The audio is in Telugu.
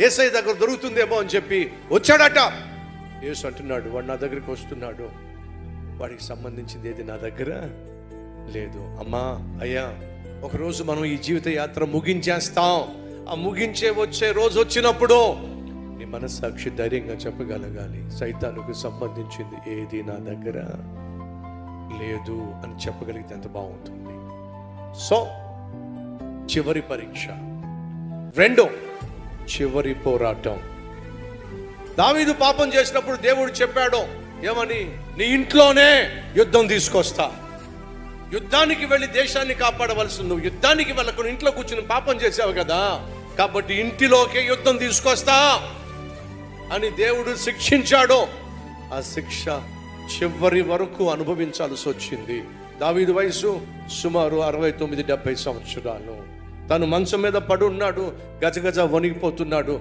ఏసై దగ్గర దొరుకుతుందేమో అని చెప్పి వచ్చాడట. యేసు అంటున్నాడు వాడు నా దగ్గరికి వస్తున్నాడు. వాడికి సంబంధించింది ఏది నా దగ్గర? లేదు. అమ్మా అయ్యా ఒకరోజు మనం ఈ జీవిత యాత్ర ముగించేస్తాం. ఆ ముగించే వచ్చే రోజు వచ్చినప్పుడు నీ మనస్సాక్షి ధైర్యంగా చెప్పగలగాలి. సైతానికి సంబంధించింది ఏది నా దగ్గర? లేదు అని చెప్పగలిగితే ఎంత బాగుంటుంది. సో చివరి పరీక్ష. రెండో చివరి పోరాటం. దావీదు పాపం చేసినప్పుడు దేవుడు చెప్పాడు ఏమని? నీ ఇంట్లోనే యుద్ధం తీసుకొస్తా. యుద్ధానికి వెళ్ళి దేశాన్ని కాపాడవలసి నువ్వు యుద్ధానికి వెళ్ళకుండా ఇంట్లో కూర్చుని పాపం చేసావు కదా. కాబట్టి ఇంటిలోకే యుద్ధం తీసుకొస్తా. అని దేవుడు శిక్షించాడు. ఆ శిక్ష చివరి వరకు అనుభవించాల్సి వచ్చింది. దావీదు వయసు సుమారు అరవై తొమ్మిది డెబ్బై సంవత్సరాలు. తను మంచం మీద పడి ఉన్నాడు గజగజ వణిగిపోతున్నాడు